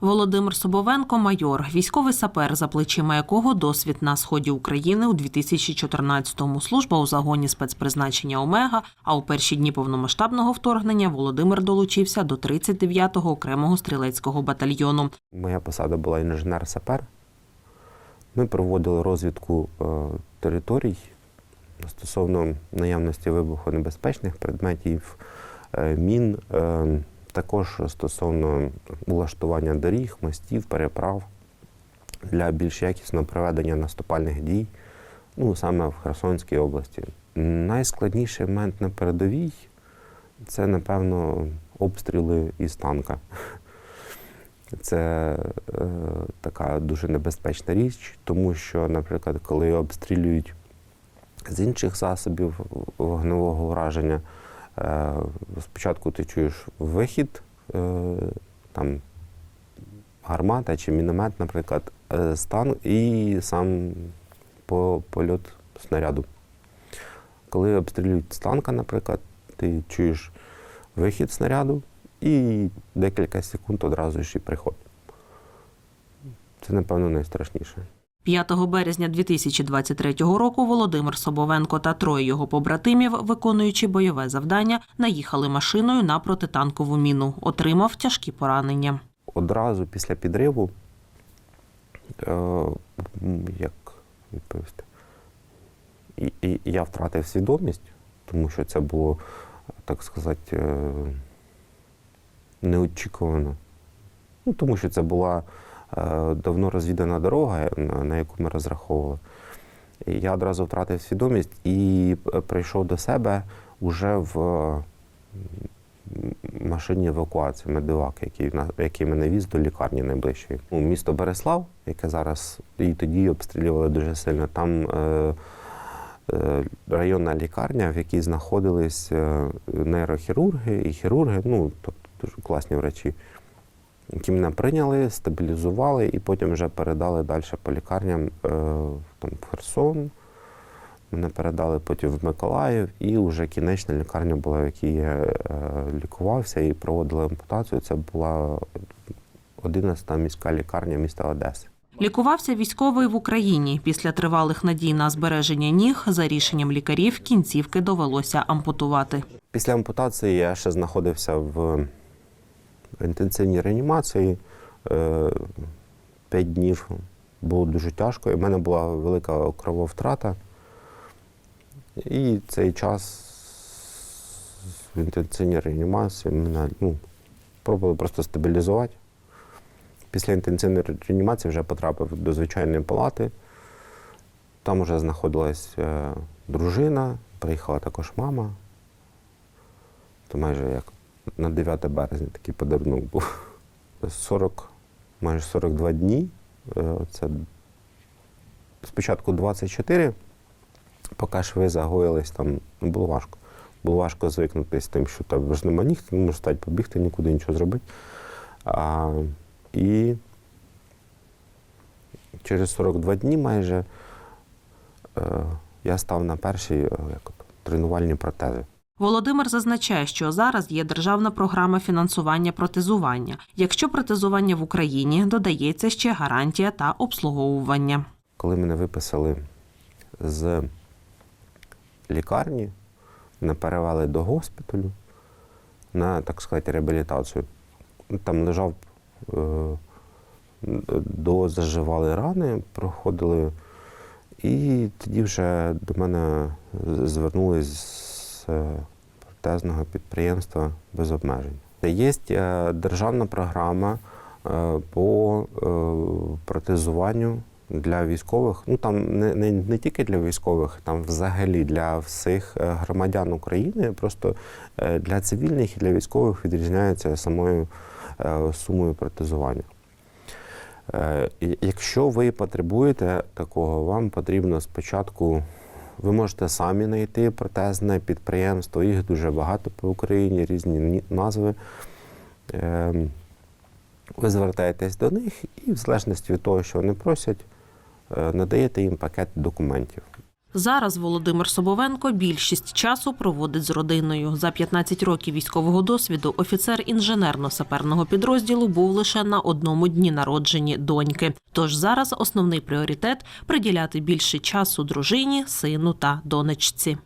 Володимир Собовенко, майор, військовий сапер, за плечима якого досвід на сході України у 2014-му. Служба у загоні спецпризначення Омега. А у перші дні повномасштабного вторгнення Володимир долучився до 39-го окремого стрілецького батальйону. Моя посада була інженер-сапер. Ми проводили розвідку е, територій стосовно наявності вибухонебезпечних предметів, е, мін, е, також стосовно улаштування доріг, мостів, переправ для більш якісного проведення наступальних дій, ну саме в Херсонській області. Найскладніший момент на передовій це, напевно, обстріли із танка. Це е, така дуже небезпечна річ, тому що, наприклад, коли обстрілюють з інших засобів вогневого ураження, е, спочатку ти чуєш вихід, е, там гармата чи міномет, наприклад, е, стан і сам польот снаряду. Коли обстрілюють з танка, наприклад, ти чуєш вихід снаряду і декілька секунд одразу і приход. Це, напевно, найстрашніше. 5 березня 2023 року Володимир Собовенко та троє його побратимів, виконуючи бойове завдання, наїхали машиною на протитанкову міну. Отримав тяжкі поранення. Одразу після підриву, е, як відповісти, і, я втратив свідомість, тому що це було, так сказати, е, неочікувано. Ну, тому що це була давно розвідана дорога, на, яку ми розраховували. Я одразу втратив свідомість і е, прийшов до себе уже в е, машині евакуації медивак, який, мене віз до лікарні найближчої. Ну, місто Береслав, яке зараз і тоді обстрілювали дуже сильно. Там е, е, районна лікарня, в якій знаходились е, нейрохірурги і хірурги, ну тобто дуже класні врачі, які мене прийняли, стабілізували і потім вже передали далі по лікарням е, там, в Херсон. Мене передали потім в Миколаїв, і вже кінечна лікарня була, в якій я е, лікувався і проводили ампутацію. Це була 11-та міська лікарня міста Одеси. Лікувався військовий в Україні. Після тривалих надій на збереження ніг за рішенням лікарів кінцівки довелося ампутувати. Після ампутації я ще знаходився в інтенсивній реанімації. Е, П'ять днів було дуже тяжко. І в мене була велика крововтрата. І цей час в інтенсивній реанімації мене ну, пробували просто стабілізувати. Після інтенсивної реанімації вже потрапив до звичайної палати. Там вже знаходилась е, дружина, приїхала також мама. То майже як на 9 березня такий подарунок був. 40, майже 42 дні. Е, Це спочатку 24, поки шви загоїлись, там ну, було важко. Було важко звикнутися з тим, що тебе ж нема ніг, ти не можеш стати побігти, нікуди нічого зробити. А, і через 42 дні майже е, я став на перші е, тренувальні протези. Володимир зазначає, що зараз є державна програма фінансування протезування. Якщо протезування в Україні додається ще гарантія та обслуговування. Коли мене виписали з лікарні, мене перевели до госпіталю на, так сказати, реабілітацію. Там лежав, е, до заживали рани, проходили. І тоді вже до мене звернулись протезного підприємства без обмежень. Є е, державна програма е, по е, протезуванню для військових. Ну там не, не, не тільки для військових, там взагалі для всіх е, громадян України. Просто е, для цивільних і для військових відрізняється самою е, сумою протезування. Е, Якщо ви потребуєте такого, вам потрібно спочатку, ви можете самі знайти протезне підприємство, їх дуже багато по Україні, різні назви. Е, Ви звертаєтесь до них і, в залежності від того, що вони просять, е, надаєте їм пакет документів. Зараз Володимир Собовенко більшість часу проводить з родиною. За 15 років військового досвіду офіцер інженерно-саперного підрозділу був лише на одному дні народжені доньки. Тож зараз основний пріоритет приділяти більше часу дружині, сину та донечці.